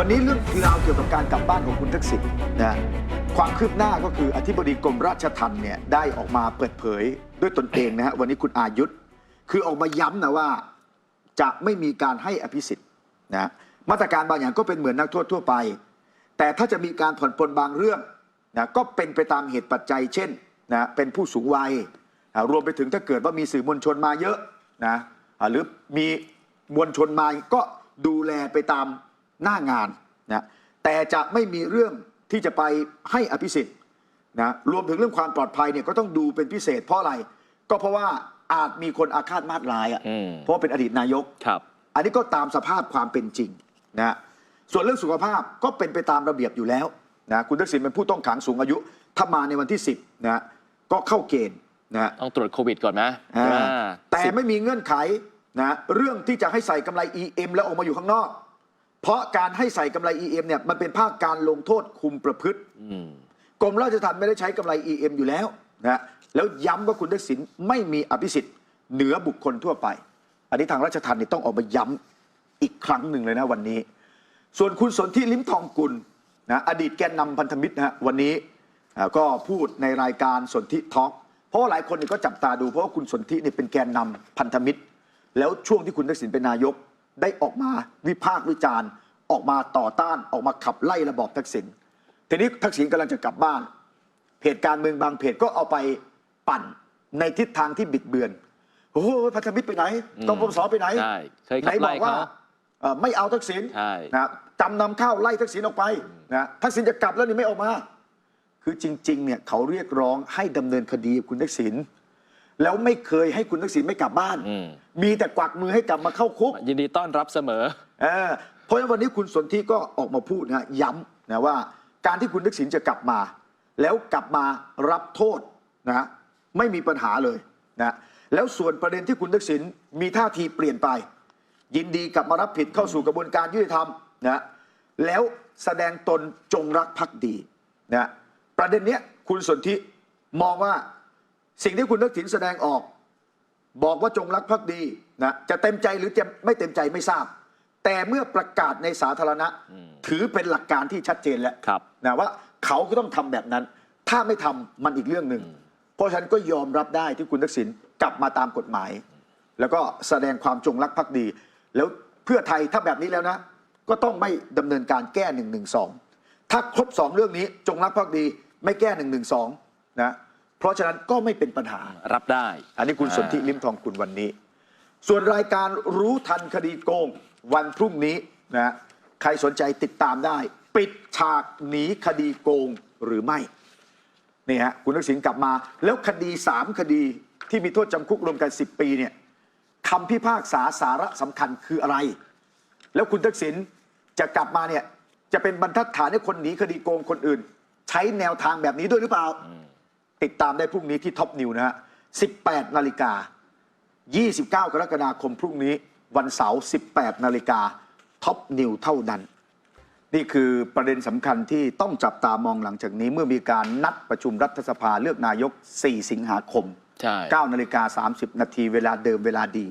วันนี้เรื่องราวเกี่ยวกับการกลับบ้านของคุณทักษิณนะความคืบหน้าก็คืออธิบดีกรมราชทัณฑ์เนี่ยได้ออกมาเปิดเผยด้วยตนเองนะฮะวันนี้คุณอายุทธคือออกมาย้ำนะว่า จะไม่มีการให้อภิสิทธิ์นะมาตรการบางอย่างก็เป็นเหมือนนักโทษทั่วไป แต่ถ้าจะมีการผ่อนปลนบางเรื่องนะก็เป็นไปตามเหตุปัจจัย เช่นนะเป็นผู้สูงวัยอ่ารวมไปถึงถ้าเกิดว่ามีสื่อมวลชนมาเยอะนะหรือมีมวลชนมาก็ดูแลไปตาม หน้างานนะแต่จะไม่มีเรื่องที่จะไปให้อภิสิทธิ์นะรวมถึงเรื่องความปลอดภัยเนี่ยก็ต้องดูเป็นพิเศษเพราะอะไร ก็เพราะว่าอาจมีคนอาฆาตมาตร้ายอะอืมเพราะว่าเป็นอดีตนายกครับอันนี้ก็ตามสภาพความเป็นจริงนะส่วนเรื่องสุขภาพก็เป็นไปตามระเบียบอยู่แล้วนะคุณทักษิณเป็นผู้ต้องขังสูงอายุถ้ามาในวันที่ 10นะก็เข้าเกณฑ์นะต้องตรวจโควิดก่อนนะอ่าอ่าแต่สิบไม่มีเงื่อนไขนะเรื่องที่จะให้ใส่กำไร EM แล้วออกมาอยู่ข้างนอก เพราะการให้ใส่กำไร EM เนี่ยมันเป็นภาคการลงโทษคุมประพฤติอืมกรมราชทัณฑ์ไม่ได้ใช้กำไร EM อยู่แล้วนะแล้วย้ำว่าคุณทักษิณไม่มีอภิสิทธิ์เหนือบุคคลทั่วไป อันนี้ทางราชทัณฑ์เนี่ยต้องออกมาย้ำอีกครั้งหนึ่งเลยนะวันนี้ ส่วนคุณสนธิลิ้มทองกุลนะอดีตแกนนำพันธมิตรนะฮะวันนี้อ่าก็พูดในรายการสนธิทอล์กเพราะว่าหลายคนเนี่ยก็จับตาดูเพราะว่าคุณสนธิเนี่ยเป็นแกนนำพันธมิตร แล้วช่วงที่คุณทักษิณเป็นนายก ได้ออกมาวิพากษ์วิจารณ์ ออกมาต่อต้านออกมาขับไล่ระบอบทักษิณทีนี้ทักษิณกำลังจะกลับบ้านเพจการเมืองบางเพจก็เอาไปปั่นในทิศทางที่บิดเบือนโอ้โหพันธมิตรไปไหนอืมกปปสไปไหนใช่เคยขัไหนบบไล่อกว่าเขาเอ่อไม่เอาทักษิณใช่นะจำนำข้าวไล่ทักษิณออกไปนะทักษิณจะกลับแล้วนี่ไม่ออกมา คือจริงๆเนี่ยเขาเรียกร้องให้ดำเนินคดีกับคุณทักษิณ แล้วไม่เคยให้คุณทักษิณไม่กลับบ้าน อืม มีแต่กวักมือให้กลับมาเข้าคุก ยินดีต้อนรับเสมอ เออเพราะฉะนั้นวันนี้คุณสนธิก็ออกมาพูดนะย้ำนะว่า การที่คุณทักษิณจะกลับมา แล้วกลับมารับโทษนะไม่มีปัญหาเลยนะแล้วส่วนประเด็นที่คุณทักษิณมีท่าทีเปลี่ยนไป ยินดีกลับมารับผิดเข้าสู่กระบวนการยุติธรรมนะแล้วแสดงตนจงรักภักดีนะประเด็นเนี้ยคุณสนธิมองว่า สิ่งที่คุณทักษิณแสดงออก บอกว่าจงรักภักดีนะจะเต็มใจหรือจะไม่เต็มใจไม่ทราบ แต่เมื่อประกาศในสาธารณะ ถือเป็นหลักการที่ชัดเจนแล้วครับนะว่าเขาก็ต้องทำแบบนั้น ถ้าไม่ทำมันอีกเรื่องหนึ่งเพราะฉะนั้นก็ยอมรับได้ที่คุณทักษิณกลับมาตามกฎหมาย แล้วก็แสดงความจงรักภักดี แล้วเพื่อไทยถ้าแบบนี้แล้วนะ ก็ต้องไม่ดำเนินการแก้1นึถ้าครบสองเรื่องนี้จงรักภักดี ไม่แก้1นึนะ เพราะฉะนั้นก็ไม่เป็นปัญหา รับได้ อันนี้คุณสนธิลิมทองกุลวันนี้ ส่วนรายการรู้ทันคดีโกง วันพรุ่งนี้นะฮะใครสนใจติดตามได้ ปิดฉากหนีคดีโกงหรือไม่นี่ฮะคุณทักษิณกลับมา แล้วคดีสามคดีที่มีโทษจำคุกรวมกัน 10 ปีเนี่ยคำพิพากษาสาระสำคัญคืออะไร แล้วคุณทักษิณจะกลับมาเนี่ยจะเป็นบรรทัดฐานให้คนหนีคดีโกงคนอื่น ใช้แนวทางแบบนี้ด้วยหรือเปล่า ติดตามได้พรุ่งนี้ที่ท็อปนิวนะฮะ 18 นาฬิกา 29 กรกฎาคมพรุ่งนี้วันเสาร์ 18 นาฬิกาท็อปนิวเท่านั้น นี่คือประเด็นสำคัญที่ต้องจับตามองหลังจากนี้ เมื่อมีการนัดประชุมรัฐสภาเลือกนายก 4 สิงหาคมใช่9นาฬิกา 30 นาทีเวลาเดิมเวลาดี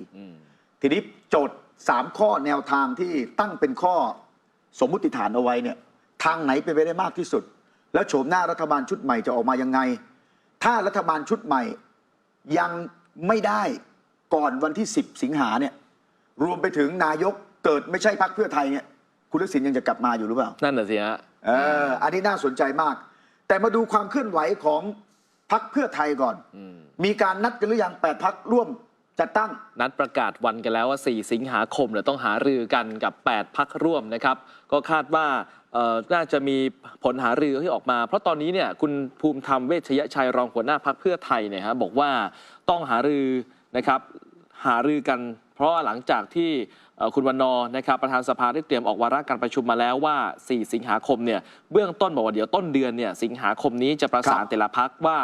ทีนี้โจทย์ 3 ข้อแนวทางที่ตั้งเป็นข้อสมมุติฐานเอาไว้เนี่ยทางไหนเป็นไปได้มากที่สุด แล้วโฉมหน้ารัฐบาลชุดใหม่จะออกมายังไง ถ้ารัฐบาลชุดใหม่ยังไม่ได้ก่อนวันที่ 10 สิงหาเนี่ยรวมไปถึงนายกเกิดไม่ใช่พักเพื่อไทยเนี่ยคุณทักษิณยังจะกลับมาอยู่หรือเปล่า นั่นน่ะสิฮะ เอออันนี้น่าสนใจมาก แต่มาดูความเคลื่อนไหวของพักเพื่อไทยก่อนมีการนัดกันหรือยังแปดพักร่วมจัดตั้ง นัดประกาศวันกันแล้วว่า 4 สิงหาคมเนี่ยต้องหารือกันกับ 8 พักร่วมนะครับ ก็คาดว่าเอ่อ น่าจะมีผลหารือที่ออกมา เพราะตอนนี้เนี่ยคุณภูมิธรรมเวชยชัยรองหัวหน้าพักเพื่อไทยเนี่ยฮะบอกว่าต้องหารือนะครับหารือกัน เพราะหลังจากที่คุณวันนอนะครับประธานสภาได้เตรียมออกวาระการประชุมมาแล้วว่า 4 สิงหาคมเนี่ยเบื้องต้นบอกว่าเดี๋ยวต้นเดือนเนี่ยสิงหาคมนี้จะประสานแต่ละพักว่า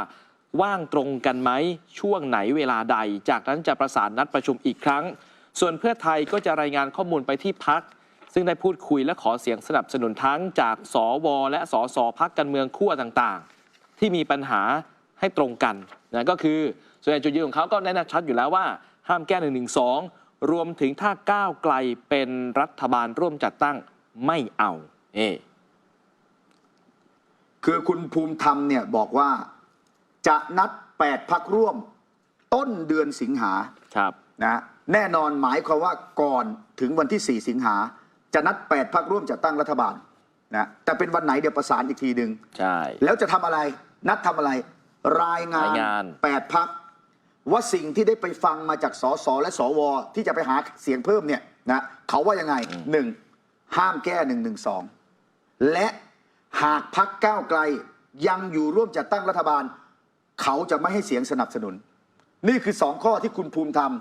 ว่างตรงกันไหมช่วงไหนเวลาใด จากนั้นจะประสานนัดประชุมอีกครั้ง ส่วนเพื่อไทยก็จะรายงานข้อมูลไปที่พัก ซึ่งได้พูดคุยและขอเสียงสนับสนุนทั้งจากสวและสสพักการเมืองขั้วต่างๆ ที่มีปัญหาให้ตรงกันนะก็คือส่วนใหญ่จุดยืนของเขาก็แน่นชัดอยู่แล้วว่า ห้ามแก้1นึรวมถึงถ้าก้าวไกลเป็นรัฐบาลร่วมจัดตั้งไม่เอานี่คือคุณภูมิธรรมเนี่ยบอกว่าจะนัด 8 พักร่วม ต้นเดือนสิงหาครับนะแน่นอนหมายความว่าก่อนถึงวันที่ 4 สิงหา จะนัด 8พักร่วมจัดตั้งรัฐบาลนะแต่เป็นวันไหนเดี๋ยวประสานอีกทีหนึ่งใช่ แล้วจะทำอะไรนัดทำอะไร รายงานรายงาน8พัก ว่าสิ่งที่ได้ไปฟังมาจากสสและสว ที่จะไปหาเสียงเพิ่มเนี่ยนะเขาว่ายังไงหนึ่งห้ามแก้หนึ่งหนึ่งสองและหากพักก้าวไกลยังอยู่ร่วมจัดตั้งรัฐบาล เขาจะไม่ให้เสียงสนับสนุน นี่คือสองข้อที่คุณภูมิธรรม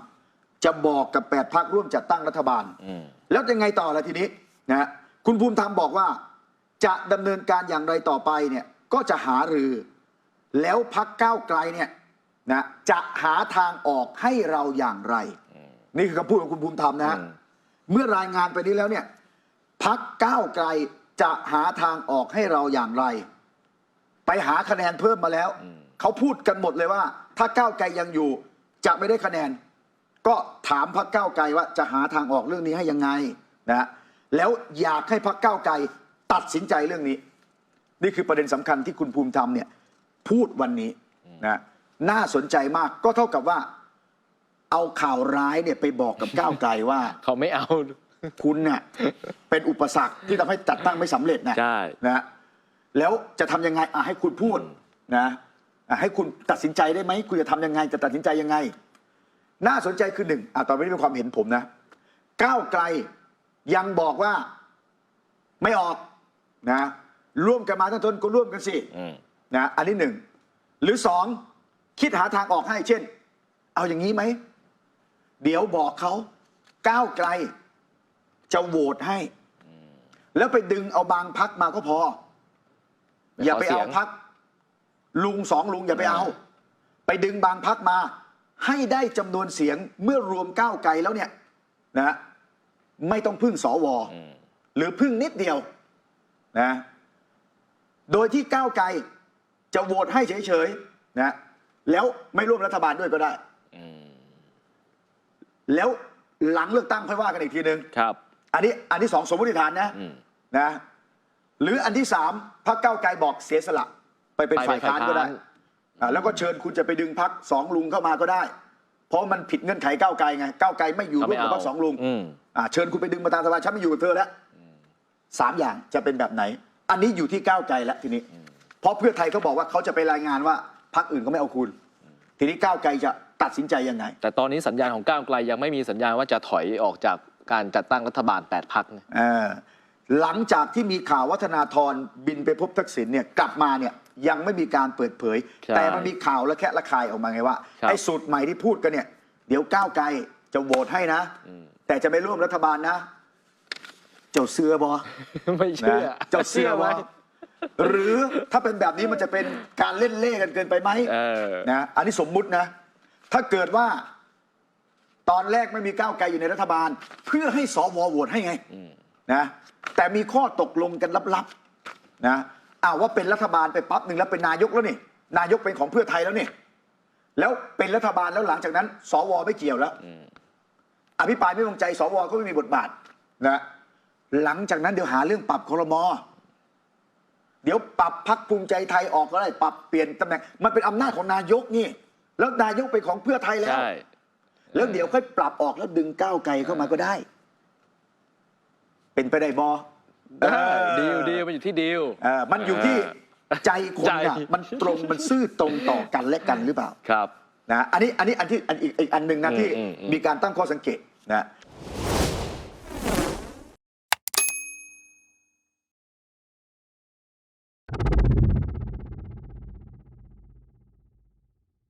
จะบอกกับแปดพักร่วมจัดตั้งรัฐบาลอืมแล้วยังไงต่อละทีนี้นะฮะคุณภูมิธรรมบอกว่า จะดำเนินการอย่างไรต่อไปเนี่ยก็จะหารือ แล้วพักก้าวไกลเนี่ยนะจะหาทางออกให้เราอย่างไร นี่คือคำพูดของคุณภูมิธรรมนะฮะอืมเมื่อรายงานไปนี้แล้วเนี่ยพักก้าวไกลจะหาทางออกให้เราอย่างไร ไปหาคะแนนเพิ่มมาแล้ว เขาพูดกันหมดเลยว่า ถ้าก้าวไกลยังอยู่จะไม่ได้คะแนน ก็ถามพักก้าวไกลว่าจะหาทางออกเรื่องนี้ให้ยังไงนะฮะแล้วอยากให้พักก้าวไกลตัดสินใจเรื่องนี้ นี่คือประเด็นสำคัญที่คุณภูมิธรรมเนี่ยพูดวันนี้นะน่าสนใจมากก็เท่ากับว่า เอาข่าวร้ายเนี่ยไปบอกกับก้าวไกลว่า เขาไม่เอาคุณเนี่ยเป็นอุปสรรคที่ทำให้จัดตั้งไม่สำเร็จนะใช่นะแล้วจะทำยังไงอะให้คุณพูดนะอะให้คุณตัดสินใจได้ไหมคุณจะทำยังไงจะตัดสินใจยังไง น่าสนใจคือหนึ่งอะตอนนี้เป็นความเห็นผมนะก้าวไกลยังบอกว่าไม่ออกนะ ร่วมกันมาทั้งทนก็ร่วมกันสิอืมนะอันนี้หนึ่งหรือสองคิดหาทางออกให้เช่น เอาอย่างนี้ไหม เดี๋ยวบอกเขาก้าวไกล จะโหวตให้ แล้วไปดึงเอาบางพักมาก็พอ อย่าไปเอาพักลุงสองลุงอย่าไปเอา ไปดึงบางพักมา ให้ได้จำนวนเสียงเมื่อรวมก้าวไกลแล้วเนี่ยนะไม่ต้องพึ่งสวอืมหรือพึ่งนิดเดียวนะโดยที่ก้าวไกลจะโหวตให้เฉยๆนะแล้วไม่ร่วมรัฐบาลด้วยก็ได้อืมแล้วหลังเลือกตั้งค่อยว่ากันอีกทีหนึ่งครับ อันนี้อันที่สองสมมติฐานนะอืมนะ หรืออันที่สามพรรคก้าวไกลบอกเสียสละ ไปเป็นไปเป็นฝ่ายค้านก็ได้ฝ่ายค้าน อ่าแล้วก็เชิญคุณจะไปดึงพักสองลุงเข้ามาก็ได้ เพราะมันผิดเงื่อนไขก้าวไกลไงก้าวไกลไม่อยู่เขาร่วไม่มกับเอาพักสองลุงอืมอ่าเชิญคุณไปดึงประธานสภาฉันไม่อยู่กับเธอแล้วสามอย่างจะเป็นแบบไหน อันนี้อยู่ที่ก้าวไกลแล้วทีนี้ เพราะเพื่อไทยเขาบอกว่าเขาจะไปรายงานว่าพักอื่นก็ไม่เอาคุณ ทีนี้ก้าวไกลจะตัดสินใจยังไง แต่ตอนนี้สัญญาณของก้าวไกลยังไม่มีสัญญาณว่าจะถอยออกจากการจัดตั้งรัฐบาลแปดพักนะเออหลังจากที่มีข่าววัฒนาธรบินไปพบทักษิณเนี่ยกลับมาเนี่ย ยังไม่มีการเปิดเผย ใช่แต่มันมีข่าวและแค่ระคายออกมาไงว่าครับ ไอ้สูตรใหม่ที่พูดกันเนี่ย เดี๋ยวก้าวไกลจะโหวตให้นะอืมแต่จะไม่ร่วมรัฐบาลนะ เจ้าเสื้อบอ ไม่เชื่อนะเจ้าเสื้อบอหรือถ้าเป็นแบบนี้มันจะเป็นการเล่นเล่กันเกินไปไหมเออ นะอันนี้สมมุตินะ ถ้าเกิดว่าตอนแรกไม่มีก้าวไกลอยู่ในรัฐบาล เพื่อให้สวโหวตให้ไงอืมนะแต่มีข้อตกลงกันลับๆนะ อ้าวว่าเป็นรัฐบาลไปปั๊บหนึ่งแล้วเป็นนายกแล้วนี่ นายกเป็นของเพื่อไทยแล้วนี่ แล้วเป็นรัฐบาลแล้วหลังจากนั้น สวไม่เกี่ยวแล้วอืมอภิปรายไม่วางใจสวก็ไม่มีบทบาทนะหลังจากนั้นเดี๋ยวหาเรื่องปรับครมเดี๋ยวปรับพักภูมิใจไทยออกก็ได้ปรับเปลี่ยนตำแหน่งมันเป็นอำนาจของนายกนี่ แล้วนายกเป็นของเพื่อไทยแล้ว ใช่ แล้วเดี๋ยวค่อยปรับออกแล้วดึงก้าวไกลเข้ามาก็ได้ เป็นไปได้บอ ดีลดีลมันอยู่ที่ดีลเออมันอยู่ที่ใจคนน่ะใจมันตรงมันซื่อตรงต่อกันและกันหรือเปล่าครับนะอันนี้อันนี้อันที่อันอีกอีกอันหนึ่งนะอืมที่อืมอืมมีการตั้งข้อสังเกตนะ